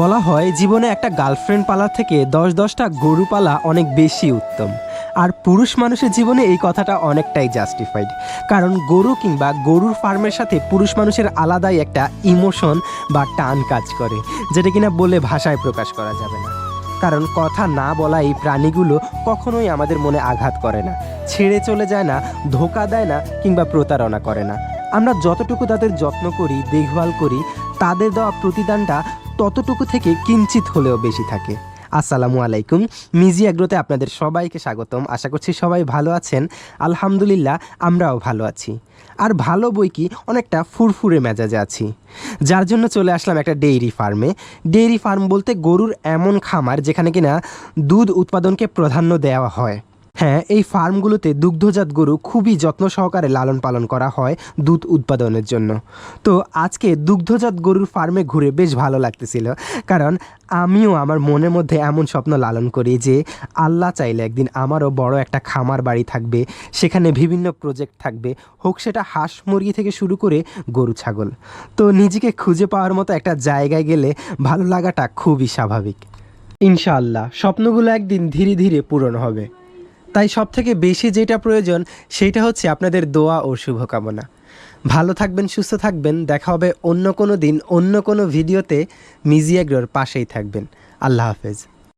বলা হয়, জীবনে একটা গার্লফ্রেন্ড পালা থেকে দশ দশটা গরু পালা অনেক বেশি উত্তম। আর পুরুষ মানুষের জীবনে এই কথাটা অনেকটাই জাস্টিফাইড কারণ গরু কিংবা গরুর ফার্মের সাথে পুরুষ মানুষের আলাদাই একটা ইমোশন বা টান কাজ করে, যেটা কিনা বলে ভাষায় প্রকাশ করা যাবে না। কারণ কথা না বলা এই প্রাণীগুলো কখনোই আমাদের মনে আঘাত করে না, ছেড়ে চলে যায় না, ধোকা দেয় না, কিংবা প্রতারণা করে না। আমরা যতটুকু তাদের যত্ন করি, দেখভাল করি, তাদের দেওয়া প্রতিদানটা ততটুকু থেকে কিঞ্চিত হলেও বেশি থাকে। আসসালামু আলাইকুম। মিজি অ্যাগ্রোতে আপনাদের সবাইকে স্বাগতম। আশা করছি সবাই ভালো আছেন। আলহামদুলিল্লাহ, আমরাও ভালো আছি। আর ভালো বই কি? অনেকটা ফুরফুরে মেজাজে আছি। যার জন্য চলে আসলাম একটা ডেইরি ফার্মে। ডেইরি ফার্ম বলতে গরুর এমন খামার যেখানে কিনা দুধ উৎপাদনকে প্রাধান্য দেওয়া হয়। হ্যাঁ এই ফার্মগুলোতে দুগ্ধজাত গরু খুবই যত্ন সহকারে লালন পালন করা হয় দুধ উৎপাদনের জন্য। তো আজকে দুগ্ধজাত গরুর ফার্মে ঘুরে বেশ ভালো লাগতেছিল, কারণ আমিও আমার মনের মধ্যে এমন স্বপ্ন লালন করি যে আল্লাহ চাইলে একদিন আমারও বড় একটা খামার বাড়ি থাকবে, সেখানে বিভিন্ন প্রজেক্ট থাকবে, হোক সেটা হাঁস মুরগি থেকে শুরু করে গরু, ছাগল। তো নিজেকে খুঁজে পাওয়ার মতো একটা জায়গায় গেলে ভালো লাগাটা খুবই স্বাভাবিক। ইনশাআল্লাহ, স্বপ্নগুলো একদিন ধীরে ধীরে পূরণ হবে। তাই সব থেকে বেশি যেটা প্রয়োজন সেটা হচ্ছে আপনাদের দোয়া ও শুভকামনা। ভালো থাকবেন, সুস্থ থাকবেন, দেখা হবে অন্য কোনো দিন, অন্য কোনো ভিডিওতে। মিজিয়াগ্রোর পাশেই থাকবেন। আল্লাহ হাফেজ।